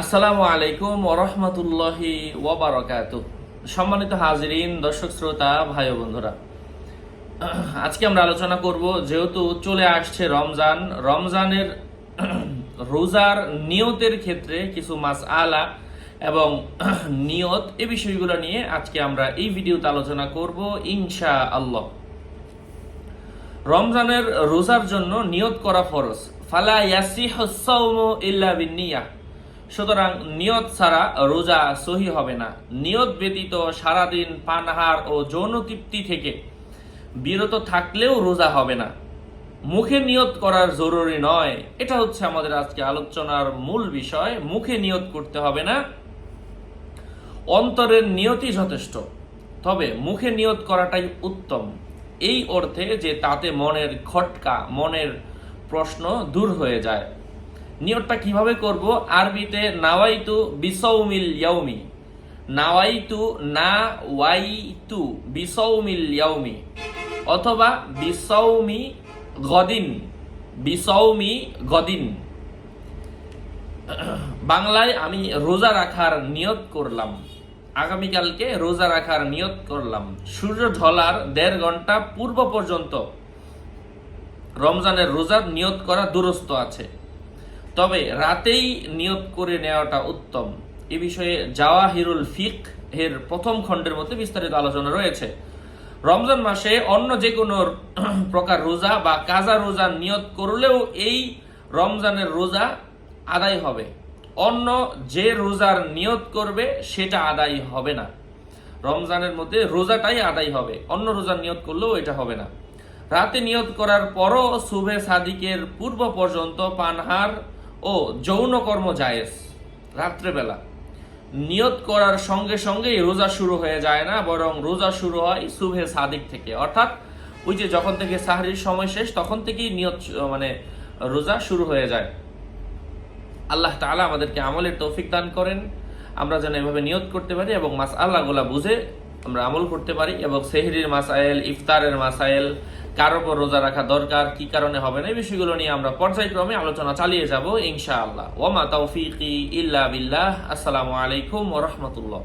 আসসালামু আলাইকুম ওরহমতুল্লাহি ওবরাকাত সম্মানিত হাজিরিন, দর্শক, শ্রোতা, ভাই বন্ধুরা, আজকে আমরা আলোচনা করব যেহেতু চলে আসছে রমজান, রমজানের রোজার নিয়তের ক্ষেত্রে কিছু মাস আলা এবং নিয়ত এ বিষয়গুলো নিয়ে আজকে আমরা এই ভিডিওতে আলোচনা করব ইনশা আল্লাহ রমজানের রোজার জন্য নিয়ত করা ফরজ। ফালা ইয়াসিহ ইল্লা বিন্নিয়াহ সুতরাং নিয়ত ছাড়া রোজা সহি হবে না। নিয়ত ব্যতীত সারাদিন পানাহার ও যৌন তৃপ্তি থেকে বিরত থাকলেও রোজা হবে না। মুখে নিয়ত করার জরুরি নয়। এটা হচ্ছে আমাদের আজকে আলোচনার মূল বিষয়। মুখে নিয়ত করতে হবে না। অন্তরের নিয়তই যথেষ্ট। তবে মুখে নিয়ত করাটাই উত্তম। এই অর্থে যে তাতে মনের খটকা, মনের প্রশ্ন দূর হয়ে যায়। নিয়তটা কীভাবে করব? আরবিতে নাওয়াইতু বিসৌমিল ইয়াউমি নাওয়াইতু না ওয়াইতু বিসৌমিল ইয়াউমি অথবা বিসৌমি গদিন। বিসৌমি গদিন। বাংলায় আমি রোজা রাখার নিয়ত করলাম। আগামীকালকে রোজা রাখার নিয়ত করলাম। সূর্য ঢলার দেড় ঘণ্টা পূর্ব পর্যন্ত রমজানের রোজার নিয়ত করা দুরস্ত আছে। তবে রাতেই নিয়ত করে নেওয়াটা উত্তম। এ বিষয়ে জাওয়াহিরুল ফিক এর প্রথম খণ্ডের মধ্যে বিস্তারিত আলোচনা রয়েছে। রমজান মাসে অন্য যে কোনো প্রকার রোজা বা কাজা রোজা নিয়ত করলেও এই রমজানের রোজা আদায় হবে। অন্য যে রোজার নিয়ত করবে সেটা আদায় হবে না। রমজানের মধ্যে রোজাটাই আদায় হবে। অন্য রোজার নিয়ত করলেও এটা হবে না। রাতে নিয়ত করার পরও শুভে সাদিকের পূর্ব পর্যন্ত পানহার ও যৌন কর্ম জায়েজ, রাত্রেবেলা। নিয়ত করার সঙ্গে সঙ্গেই রোজা শুরু হয়ে যায় না, বরং রোজা শুরু হয় শুভে সাদিক থেকে। অর্থাৎ ওই যে যখন থেকে সাহারির সময় শেষ, তখন থেকেই নিয়ত মানে রোজা শুরু হয়ে যায়। আল্লাহ তাআলা আমাদেরকে আমলের তৌফিক দান করেন। আমরা যেন এভাবে নিয়ত করতে পারি এবং মাস আল্লাহগুলা বুঝে আমরা আমল করতে পারি এবং সেহরির মাসাইল ইফতারের মাসাইল কার ওপর রোজা রাখা দরকার, কি কারণে হবে না, এই বিষয়গুলো নিয়ে আমরা পর্যায়ক্রমে আলোচনা চালিয়ে যাব ইনশাআল্লাহ। ওমা তৌফিকি ইল্লা বিল্লাহ। আসসালামু আলাইকুম ও রাহমাতুল্লাহ।